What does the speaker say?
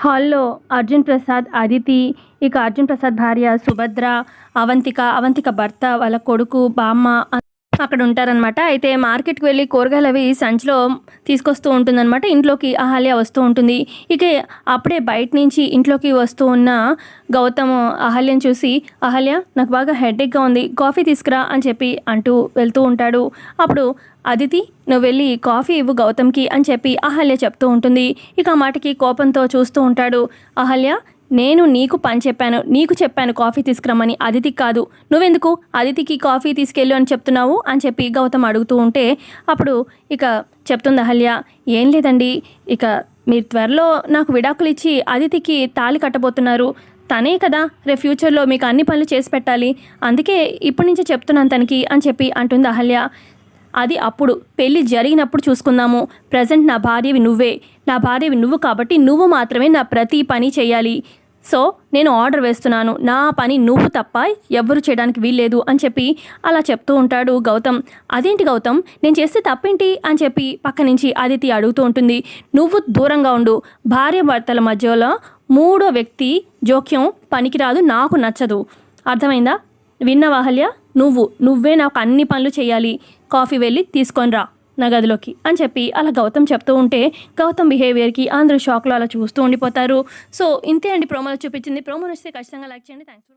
హాల్లో అర్జున్ ప్రసాద్ అదితి ఇక అర్జున్ ప్రసాద్ భార్య సుభద్ర అవంతిక అవంతిక భర్త వాళ్ళ కొడుకు బామ్మ అక్కడ ఉంటారనమాట అయితే మార్కెట్కి వెళ్ళి కూరగాయలు అవి సంచిలో తీసుకొస్తూ ఉంటుందన్నమాట. ఇంట్లోకి అహల్య వస్తూ ఉంటుంది. ఇక అప్పుడే బయట నుంచి ఇంట్లోకి వస్తూ ఉన్న గౌతమ్ అహల్యను చూసి అహల్య నాకు బాగా హెడేక్గా ఉంది. కాఫీ తీసుకురా అని చెప్పి అంటూ వెళ్తూ ఉంటాడు. అప్పుడు అదితి నువ్వు వెళ్ళి కాఫీ ఇవ్వు గౌతమ్కి అని చెప్పి అహల్య చెప్తూ ఉంటుంది. ఇక ఆ మాటకి కోపంతో చూస్తూ ఉంటాడు. అహల్య నేను నీకు పని చెప్పాను నీకు చెప్పాను కాఫీ తీసుకురమ్మని. అదితికి కాదు. నువ్వెందుకు? అదితికి కాఫీ తీసుకెళ్ళు అని చెప్తున్నావు అని చెప్పి గౌతమ్ అడుగుతూ ఉంటే అప్పుడు ఇక చెప్తుంది అహల్య ఏం లేదండి. ఇక మీరు త్వరలో నాకు విడాకులు ఇచ్చి అదితికి తాళి కట్టబోతున్నారు. తనే కదా రేపు ఫ్యూచర్లో మీకు అన్ని పనులు చేసి పెట్టాలి. అందుకే ఇప్పటి నుంచే చెప్తున్నాను తనకి అని చెప్పి అంటుంది అహల్య. అది అప్పుడు. పెళ్ళి జరిగినప్పుడు చూసుకుందాము. ప్రజెంట్ నా భార్యవి నువ్వే. నా భార్యవి నువ్వు కాబట్టి నువ్వు మాత్రమే నా ప్రతి పని చేయాలి. సో నేను ఆర్డర్ వేస్తున్నాను. నా పని నువ్వు తప్ప ఎవ్వరు చేయడానికి వీల్లేదు అని చెప్పి అలా చెప్తూ ఉంటాడు గౌతమ్. అదేంటి గౌతమ్? నేను చేస్తే తప్పేంటి? అని చెప్పి పక్క నుంచి అదితి అడుగుతూ ఉంటుంది. నువ్వు దూరంగా ఉండు. భార్య భర్తల మధ్యలో మూడో వ్యక్తి జోక్యం పనికిరాదు. నాకు నచ్చదు. అర్థమైందా? విన్నావా అహల్య నువ్వు నువ్వే నాకు అన్ని పనులు చేయాలి. కాఫీ వెళ్ళి తీసుకొని రా నా గదిలోకి అని చెప్పి అలా గౌతమ్ చెప్తూ ఉంటే గౌతమ్ బిహేవియర్కి అందరూ షాక్లో అలా చూస్తూ ఉండిపోతారు. సో ఇంతే అండి ప్రోమోలో చూపించింది. ప్రోమో నచ్చితే ఖచ్చితంగా లైక్ చేయండి. థ్యాంక్స్